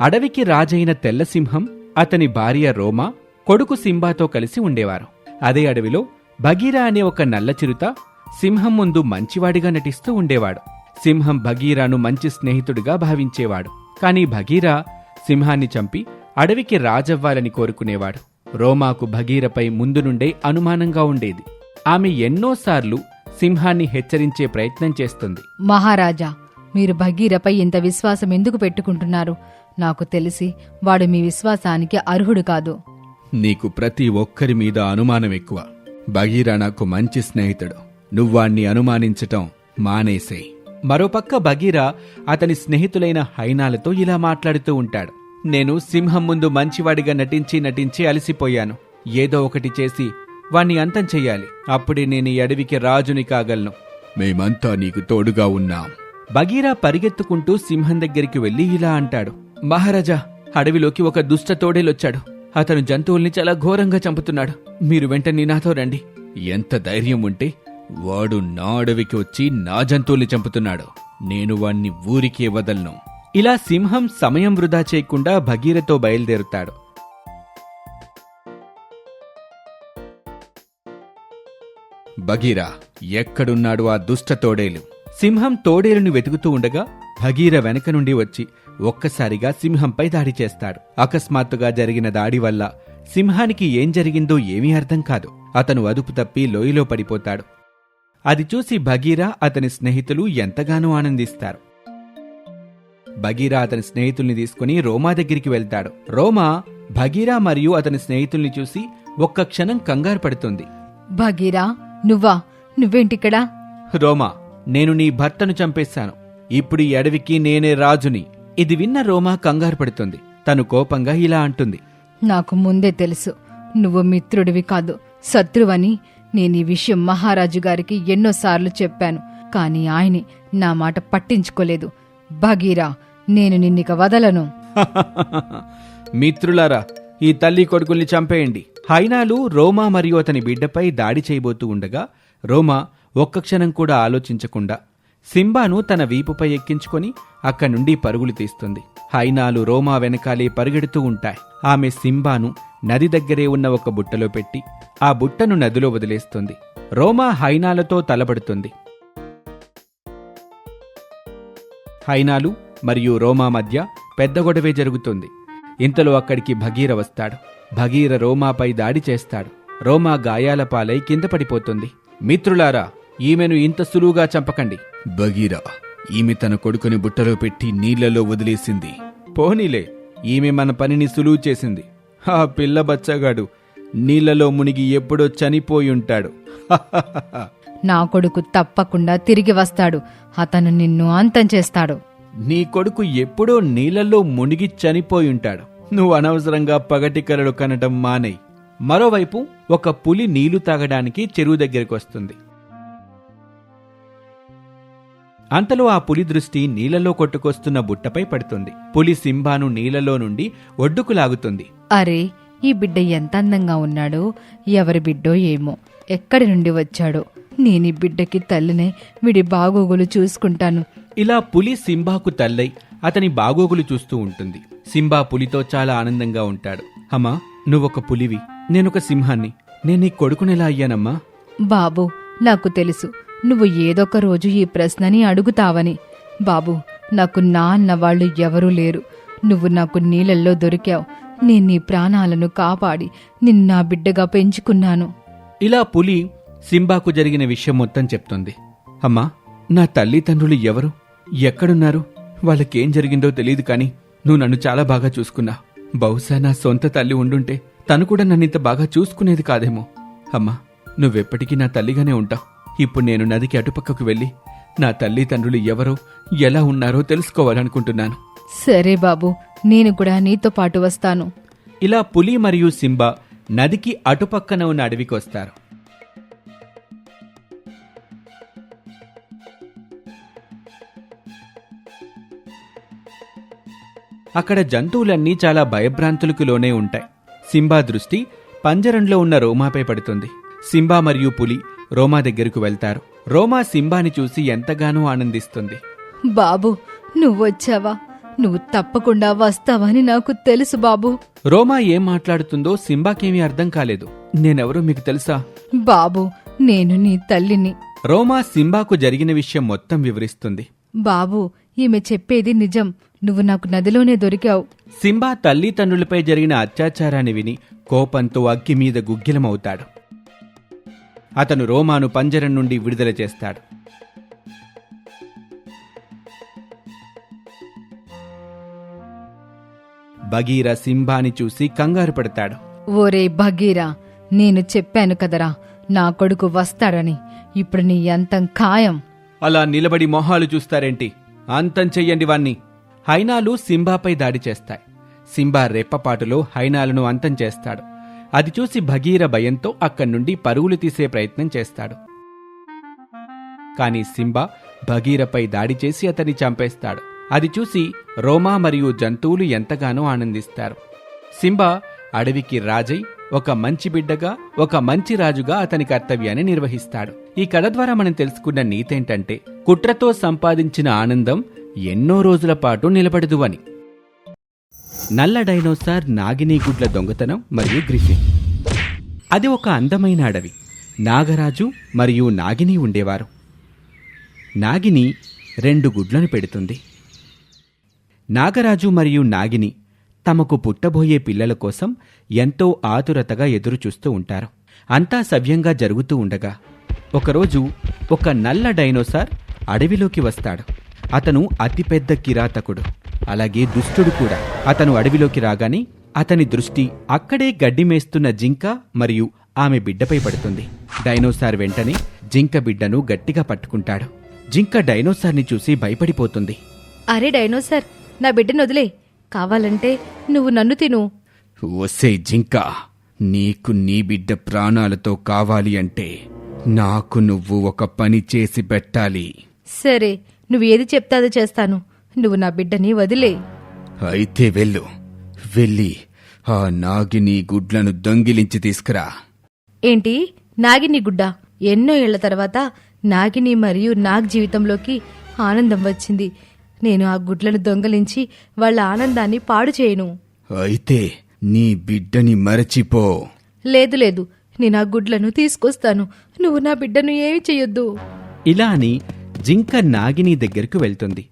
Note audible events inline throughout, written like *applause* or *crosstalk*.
అడవికి రాజైన తెల్లసింహం అతని భార్య రోమా కొడుకు సింబాతో కలిసి ఉండేవారు. అదే అడవిలో భగీరా అనే ఒక నల్ల చిరుత సింహం ముందు మంచివాడిగా నటిస్తూ ఉండేవాడు. సింహం భగీరాను మంచి స్నేహితుడిగా భావించేవాడు. కాని భగీరా సింహాన్ని చంపి అడవికి రాజవ్వాలని కోరుకునేవాడు. రోమాకు భగీరపై ముందు నుండే అనుమానంగా ఉండేది. ఆమె ఎన్నోసార్లు సింహాన్ని హెచ్చరించే ప్రయత్నం చేస్తుంది. మహారాజా మీరు భగీరపై ఇంత విశ్వాసం ఎందుకు పెట్టుకుంటున్నారు? నాకు తెలిసి వాడు మీ విశ్వాసానికి అర్హుడు కాదు. నీకు ప్రతి ఒక్కరి మీద అనుమానం ఎక్కువ. భగీరా నాకు మంచి స్నేహితుడు. నువ్వాణ్ణి అనుమానించటం మానేసేయ్. మరోపక్క బగీరా అతని స్నేహితులైన హైనాలతో ఇలా మాట్లాడుతూ ఉంటాడు. నేను సింహం ముందు మంచివాడిగా నటించి నటించి అలసిపోయాను. ఏదో ఒకటి చేసి వాణ్ణి అంతం చెయ్యాలి. అప్పుడే నేను ఈ అడవికి రాజుని కాగలను. మేమంతా నీకు తోడుగా ఉన్నాం. బగీరా పరిగెత్తుకుంటూ సింహం దగ్గరికి వెళ్ళి ఇలా అంటాడు. మహారాజా అడవిలోకి ఒక దుష్ట తోడేలొచ్చాడు. అతను జంతువుల్ని చాలా ఘోరంగా చంపుతున్నాడు. మీరు వెంటనే నాతో రండి. ఎంత ధైర్యం ఉంటే వాడు నా అడవికి వచ్చి నా జంతువుల్ని చంపుతున్నాడు. నేను వాణ్ణి ఊరికే వదలను. ఇలా సింహం సమయం వృధా చేయకుండా భగీరతో బయలుదేరుతాడు. భగీరా ఎక్కడున్నాడు ఆ దుష్ట తోడేలు? సింహం తోడేలును వెతుకుతూ ఉండగా భగీర వెనక నుండి వచ్చి ఒక్కసారిగా సింహంపై దాడి చేస్తాడు. అకస్మాత్తుగా జరిగిన దాడి వల్ల సింహానికి ఏం జరిగిందో ఏమీ అర్థం కాదు. అతను అదుపు తప్పి లోయలో పడిపోతాడు. అది చూసి భగీరా అతని స్నేహితులు ఎంతగానో ఆనందిస్తారు. భగీరా అతని స్నేహితుల్ని తీసుకుని రోమా దగ్గరికి వెళ్తాడు. రోమా భగీరా మరియు అతని స్నేహితుల్ని చూసి ఒక్క క్షణం కంగారు పడుతుంది. భగీరా నువ్వా? నువ్వేంటిక్కడా? రోమా నేను నీ భర్తను చంపేశాను. ఇప్పుడు ఈ అడవికి నేనే రాజుని. ఇది విన్న రోమా కంగారు పడుతుంది. తను కోపంగా ఇలా అంటుంది. నాకు ముందే తెలుసు. నువ్వు మిత్రుడివి కాదు శత్రువని. నేను ఈ విషయం మహారాజు గారికి ఎన్నోసార్లు చెప్పాను. కాని ఆయనే నా మాట పట్టించుకోలేదు. భగీరా నేను నిన్నిక వదలను. *laughs* మిత్రులారా ఈ తల్లి కొడుకుల్ని చంపేయండి. హైనాలు రోమా మరియు అతని బిడ్డపై దాడి చేయబోతూ ఉండగా రోమా ఒక్క క్షణం కూడా ఆలోచించకుండా సింబాను తన వీపుపై ఎక్కించుకొని అక్కడి నుండి పరుగులు తీస్తుంది. హైనాలు రోమా వెనకాలే పరుగెడుతూ ఉంటాయి. ఆమె సింబాను నది దగ్గరే ఉన్న ఒక బుట్టలో పెట్టి ఆ బుట్టను నదిలో వదిలేస్తుంది. రోమా హైనాలతో తలబడుతుంది హైనాలు మరియు రోమా మధ్య పెద్ద గొడవే జరుగుతుంది. ఇంతలో అక్కడికి భగీర వస్తాడు. భగీర రోమాపై దాడి చేస్తాడు. రోమా గాయాల పాలై కింద పడిపోతుంది. మిత్రులారా ఈమెను ఇంత సులువుగా చంపకండి. భగీరా ఈమె తన కొడుకుని బుట్టలో పెట్టి నీళ్ళలో వదిలేసింది. పోనీలే ఈమె మన పనిని సులువు చేసింది. ఆ పిల్ల బచ్చగాడు నీళ్ళలో మునిగి ఎప్పుడో చనిపోయి ఉంటాడు *laughs* నా కొడుకు తప్పకుండా తిరిగి వస్తాడు. అతను నిన్ను అంతం చేస్తాడు. నీ కొడుకు ఎప్పుడో నీళ్ళలో మునిగి చనిపోయి ఉంటాడు నువ్వు అనవసరంగా పగటి కలలు కనటం మానేయ్. మరోవైపు ఒక పులి నీళ్ళు తాగడానికి చెరువు దగ్గరికి వస్తుంది. అంతలో ఆ పులి దృష్టి నీళ్ళలో కొట్టుకొస్తున్న బుట్టపై పడుతుంది. పులి సింబాను నీళ్ళలో నుండి ఒడ్డుకు లాగుతుంది అరే ఈ బిడ్డ ఎంత అందంగా ఉన్నాడో ఎవరి బిడ్డో ఏమో. ఎక్కడి నుండి వచ్చాడో. నేను ఈ బిడ్డకి తల్లినే వీడి బాగోగులు చూసుకుంటాను. ఇలా పులి సింబాకు తల్లై అతని బాగోగులు చూస్తూ ఉంటుంది. సింబా పులితో చాలా ఆనందంగా ఉంటాడు. అమ్మా నువ్వొక పులివి నేనొక సింహాన్ని. నేను నీ కొడుకునెలా అయ్యానమ్మా? బాబు నాకు తెలుసు. నువ్వు ఏదొక రోజు ఈ ప్రశ్నని అడుగుతావని. బాబు నాకు నా అన్న వాళ్ళు ఎవరూ లేరు. నువ్వు నాకు నీళ్ళల్లో దొరికావు. నేను నీ ప్రాణాలను కాపాడి నిన్నా నా బిడ్డగా పెంచుకున్నాను. ఇలా పులి సింబాకు జరిగిన విషయం మొత్తం చెప్తుంది. అమ్మా నా తల్లిదండ్రులు ఎవరు? ఎక్కడున్నారు? వాళ్ళకేం జరిగిందో తెలియదు కానీ నువ్వు నన్ను చాలా బాగా చూసుకున్నా. బహుశా నా సొంత తల్లి ఉండుంటే తను కూడా నన్ను ఇంత బాగా చూసుకునేది కాదేమో. అమ్మా నువ్వెప్పటికీ నా తల్లిగానే ఉంటావు. ఇప్పుడు నేను నదికి అటుపక్కకు వెళ్ళి నా తల్లిదండ్రులు ఎవరో ఎలా ఉన్నారో తెలుసుకోవాలనుకుంటున్నాను. సరే బాబు నేను కూడా నీతో పాటు వస్తాను. ఇలా పులి మరియు సింబా నదికి అటుపక్కన ఉన్న అడవికి వస్తారు. అక్కడ జంతువులన్నీ చాలా భయభ్రాంతులకు లోనే ఉంటాయి. సింబా దృష్టి పంజరంలో ఉన్న రోమాపై పడుతుంది. సింబా మరియు పులి రోమా దగ్గరకు వెళ్తారు. రోమా సింబాని చూసి ఎంతగానో ఆనందిస్తుంది. బాబు నువ్వొచ్చావా నువ్వు తప్పకుండా వస్తావని నాకు తెలుసు బాబు. రోమా ఏం మాట్లాడుతుందో సింబాకేమీ అర్థం కాలేదు. నేనెవరో మీకు తెలుసా? బాబు నేను నీ తల్లిని. రోమా సింబాకు జరిగిన విషయం మొత్తం వివరిస్తుంది. బాబు ఈమె చెప్పేది నిజం. నువ్వు నాకు నదిలోనే దొరికావు. సింబా తల్లిదండ్రులపై జరిగిన అత్యాచారాన్ని విని కోపంతో అగ్గి మీద గుగ్గిలమవుతాడు. అతను రోమాను పంజరం నుండి విడుదల చేస్తాడు. బగీరా సింబాని చూసి కంగారు పడతాడు. ఓరే భగీరా నేను చెప్పాను కదరా నా కొడుకు వస్తాడని. ఇప్పుడు నీ అంతం ఖాయం. అలా నిలబడి మొహాలు చూస్తారేంటి? అంతం చెయ్యండి వాణ్ణి. హైనాలు సింబాపై దాడి చేస్తాయి. సింబా రెప్పపాటులో హైనాలను అంతం చేస్తాడు. అది చూసి భగీర భయంతో అక్కడి నుండి పరుగులు తీసే ప్రయత్నం చేస్తాడు. కానీ సింబా భగీరపై దాడి చేసి అతన్ని చంపేస్తాడు. అది చూసి రోమా మరియు జంతువులు ఎంతగానో ఆనందిస్తారు. సింబా అడవికి రాజై ఒక మంచి బిడ్డగా ఒక మంచి రాజుగా అతని కర్తవ్యాన్ని నిర్వహిస్తాడు. ఈ కథ ద్వారా మనం తెలుసుకున్న నీతేంటంటే కుట్రతో సంపాదించిన ఆనందం ఎన్నో రోజుల పాటు నిలబడదు అని. నల్ల డైనోసార్ నాగిని గుడ్ల దొంగతనం మరియు గ్రిఫిన్. అది ఒక అందమైన అడవి. నాగరాజు మరియు నాగిని ఉండేవారు. నాగిని రెండు గుడ్లను పెడుతుంది. నాగరాజు మరియు నాగిని తమకు పుట్టబోయే పిల్లల కోసం ఎంతో ఆతురతగా ఎదురుచూస్తూ ఉంటారు. అంతా సవ్యంగా జరుగుతూ ఉండగా ఒకరోజు ఒక నల్ల డైనోసార్ అడవిలోకి వస్తాడు. అతను అతిపెద్ద కిరాతకుడు. అలాగే దుష్టుడు కూడా. అతను అడవిలోకి రాగానే అతని దృష్టి అక్కడే గడ్డి మేస్తున్న జింక మరియు ఆమె బిడ్డపై పడుతుంది. డైనోసార్ వెంటనే జింక బిడ్డను గట్టిగా పట్టుకుంటాడు. జింక డైనోసార్ని చూసి భయపడిపోతుంది. అరే డైనోసార్ నా బిడ్డను వదిలే. కావాలంటే నువ్వు నన్ను తిను. ఒసే జింక నీకు నీ బిడ్డ ప్రాణాలతో కావాలి అంటే నాకు నువ్వు ఒక పని చేసి పెట్టాలి. సరే నువ్వు ఏది చెప్తే అది చేస్తాను. నువ్వు నా బిడ్డని వదిలే. అయితే వెళ్ళు. వెళ్ళి ఆ నాగిని గుడ్లను దొంగిలించి తీసుకురా. ఏంటి? నాగిని గుడ్డ. ఎన్నో ఏళ్ళ తర్వాత నాగిని మరియు నాగ్ జీవితంలోకి ఆనందం వచ్చింది. నేను ఆ గుడ్లను దొంగలించి వాళ్ళ ఆనందాన్ని పాడు చేయను. అయితే నీ బిడ్డని మరచిపో. లేదు లేదు. నేను ఆ గుడ్లను తీసుకొస్తాను. నువ్వు నా బిడ్డను ఏమి చెయ్యొద్దు ఇలా అని జింక నాగిని దగ్గరకు వెళ్తుంది.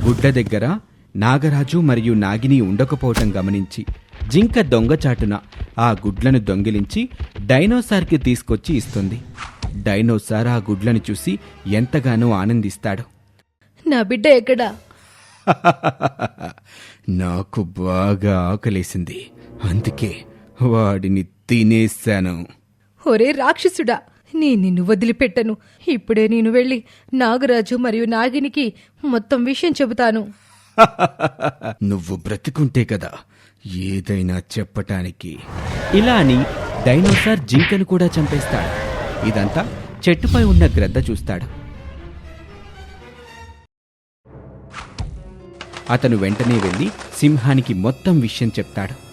గుడ్డ దగ్గర నాగరాజు మరియు నాగిని ఉండకపోవటం గమనించి జింక దొంగచాటున ఆ గుడ్లను దొంగిలించి డైనోసార్కి తీసుకొచ్చి ఇస్తుంది. డైనోసార్ ఆ గుడ్లను చూసి ఎంతగానో ఆనందిస్తాడు. నా బిడ్డ ఎక్కడా? *laughs* నాకు బాగా ఆకలేసింది. అందుకే వాడిని తినేశాను. ఒరే రాక్షసుడా! నేను నిన్ను వదిలిపెట్టను. ఇప్పుడే నేను వెళ్ళి నాగరాజు మరియు నాగినికి మొత్తం విషయం చెబుతాను. *laughs* నువ్వు బ్రతికుంటే కదా ఏదైనా చెప్పటానికి. ఇలా అని డైనోసార్ జింకను కూడా చంపేస్తాడు. ఇదంతా చెట్టుపై ఉన్న గ్రద్ద చూస్తాడు. అతను వెంటనే వెళ్ళి సింహానికి మొత్తం విషయం చెప్తాడు.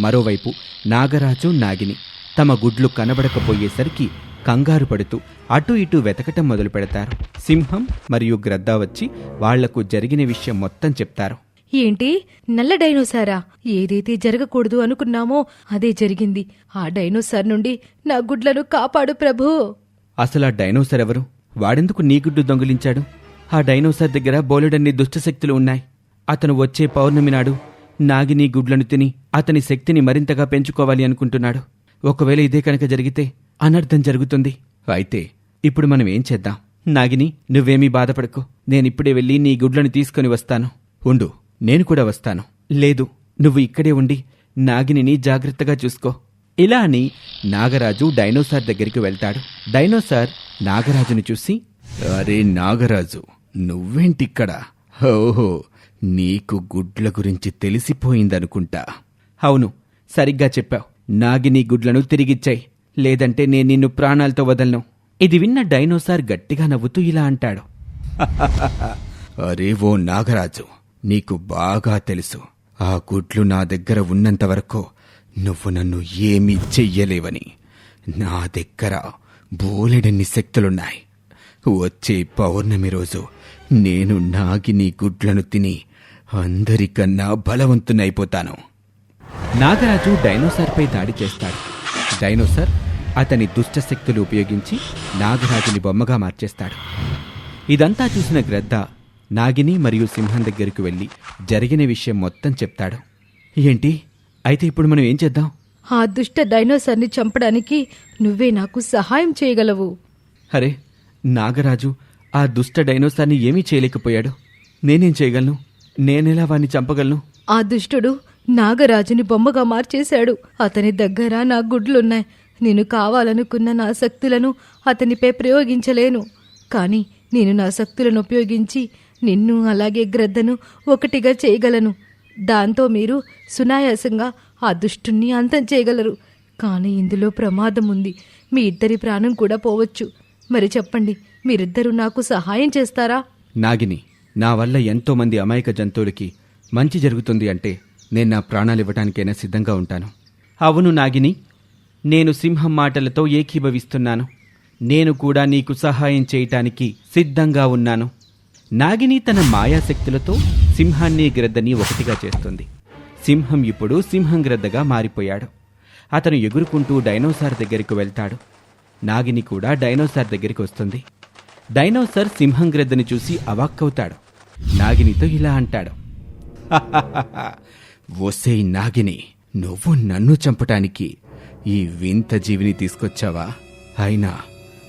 మరోవైపు నాగరాజు నాగిని తమ గుడ్లు కనబడకపోయేసరికి కంగారు పడుతూ అటు ఇటు వెతకటం మొదలు పెడతారు. సింహం మరియు గ్రద్ద వచ్చి వాళ్ళకు జరిగిన విషయం మొత్తం చెప్తారు. ఏంటి? నల్ల డైనోసారా? ఏదైతే జరగకూడదు అనుకున్నామో అదే జరిగింది. ఆ డైనోసార్ నుండి నా గుడ్లను కాపాడు ప్రభూ. అసలు ఆ డైనోసర్ ఎవరు? వాడెందుకు నీ గుడ్డు దొంగిలించాడు? ఆ డైనోసర్ దగ్గర బోలెడన్ని దుష్టశక్తులు ఉన్నాయి. అతను వచ్చే పౌర్ణమి నాడు నాగిని గుడ్లను తిని అతని శక్తిని మరింతగా పెంచుకోవాలి అనుకుంటున్నాడు. ఒకవేళ ఇదే కనుక జరిగితే అనర్థం జరుగుతుంది. అయితే ఇప్పుడు మనం ఏం చేద్దాం? నాగిని నువ్వేమీ బాధపడకు. నేనిప్పుడే వెళ్ళి నీ గుడ్లను తీసుకొని వస్తాను. ఉండు నేను కూడా వస్తాను. లేదు నువ్వు ఇక్కడే ఉండి నాగిని జాగ్రత్తగా చూసుకో. ఇలా అని నాగరాజు డైనోసార్ దగ్గరికి వెళ్తాడు. డైనోసార్ నాగరాజుని చూసి అరే నాగరాజు నువ్వేంటిక్కడ? ఓహో నీకు గుడ్ల గురించి తెలిసిపోయిందనుకుంటా. అవును సరిగ్గా చెప్పావు. నాగిని గుడ్లను తిరిగిచ్చాయి. లేదంటే నేను నిన్ను ప్రాణాలతో వదలను. ఇది విన్న డైనోసార్ గట్టిగా నవ్వుతూ ఇలా అంటాడు. *laughs* అరే ఓ నాగరాజు నీకు బాగా తెలుసు. ఆ గుడ్లు నా దగ్గర ఉన్నంత వరకు నువ్వు నన్ను ఏమీ చెయ్యలేవని. నా దగ్గర బోలెడన్ని శక్తులున్నాయి. వచ్చే పౌర్ణమి రోజు నేను నాగిని గుడ్లను తిని అందరికన్నా బలవంతునైపోతాను. నాగరాజు డైనోసార్పై దాడి చేస్తాడు. డైనోసార్ అతని దుష్ట శక్తులు ఉపయోగించి నాగరాజుని బొమ్మగా మార్చేస్తాడు. ఇదంతా చూసిన గ్రద్ద నాగిని మరియు సింహం దగ్గరకు వెళ్ళి జరిగిన విషయం మొత్తం చెప్తాడు. ఏంటి? అయితే ఇప్పుడు మనం ఏం చేద్దాం? ఆ దుష్ట డైనోసార్ని చంపడానికి నువ్వే నాకు సహాయం చేయగలవు. అరే నాగరాజు ఆ దుష్ట డైనోసార్ని ఏమీ చేయలేకపోయాడు. నేనేం చేయగలను? నేనెలా వాణ్ణి చంపగలను? ఆ దుష్టుడు నాగరాజుని బొమ్మగా మార్చేశాడు. అతని దగ్గర నా గుడ్లున్నాయి. నేను కావాలనుకున్న నా శక్తులను అతనిపై ప్రయోగించలేను. కానీ నేను నా శక్తులను ఉపయోగించి నిన్ను అలాగే గ్రద్దను ఒకటిగా చేయగలను. దాంతో మీరు సునాయాసంగా ఆ దుష్టుణ్ణి అంతం చేయగలరు. కానీ ఇందులో ప్రమాదం ఉంది. మీ ఇద్దరి ప్రాణం కూడా పోవచ్చు. మరి చెప్పండి మీరిద్దరూ నాకు సహాయం చేస్తారా? నాగిని నా వల్ల ఎంతోమంది అమాయక జంతువులకి మంచి జరుగుతుంది అంటే నేను నా ప్రాణాలు ఇవ్వటానికైనా సిద్ధంగా ఉంటాను. అవును నాగిని నేను సింహం మాటలతో ఏకీభవిస్తున్నాను. నేను కూడా నీకు సహాయం చేయటానికి సిద్ధంగా ఉన్నాను. నాగిని తన మాయాశక్తులతో సింహాన్ని గ్రద్దని ఒకటిగా చేస్తుంది. సింహం ఇప్పుడు సింహం గ్రద్దగా మారిపోయాడు. అతను ఎగురుకుంటూ డైనోసార్ దగ్గరికి వెళ్తాడు. నాగిని కూడా డైనోసార్ దగ్గరికి వస్తుంది. డైనోసార్ సింహం గ్రద్దని చూసి అవాక్కవుతాడు. నాగినితో ఇలా అంటాడు. *laughs* ఒసేయ్ నాగిని నువ్వు నన్ను చంపటానికి ఈ వింత జీవిని తీసుకొచ్చావా? అయినా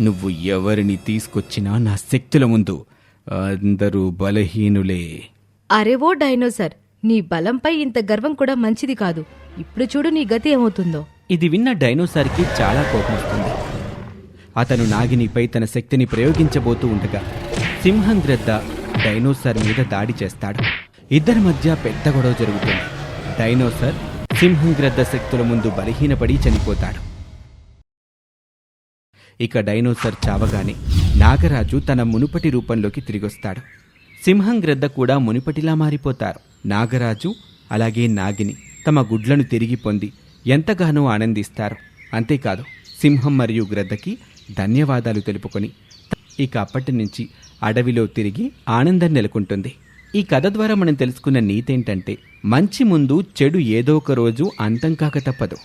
నువ్వు ఎవరిని తీసుకొచ్చినా నా శక్తుల ముందు అందరూ బలహీనులే. అరేవో డైనోసార్ నీ బలంపై ఇంత గర్వం కూడా మంచిది కాదు. ఇప్పుడు చూడు నీ గతి ఏమవుతుందో. ఇది విన్న డైనోసార్కి చాలా కోపం వస్తుంది అతను నాగినిపై తన శక్తిని ప్రయోగించబోతూ ఉండగా సింహం గ్రద్ద డైనోసార్ మీద దాడి చేస్తాడు. ఇద్దరి మధ్య పెద్ద గొడవ జరుగుతుంది. డైనోసార్ సింహం గ్రద్ద శక్తుల ముందు బలహీనపడి చనిపోతాడు. ఇక డైనోసార్ చావగానే నాగరాజు తన మునుపటి రూపంలోకి తిరిగొస్తాడు. సింహం గ్రద్ద కూడా మునుపటిలా మారిపోతారు. నాగరాజు అలాగే నాగిని తమ గుడ్లను తిరిగి పొంది ఎంతగానో ఆనందిస్తారు. అంతేకాదు సింహం మరియు గ్రద్దకి ధన్యవాదాలు తెలుపుకొని ఇక అప్పటి నుంచి అడవిలో తిరిగి ఆనందం నెలకొంటుంది. ఈ కథ ద్వారా మనం తెలుసుకున్న నీతేంటంటే మంచి ముందు చెడు ఏదో ఒక రోజు అంతం కాక తప్పదు.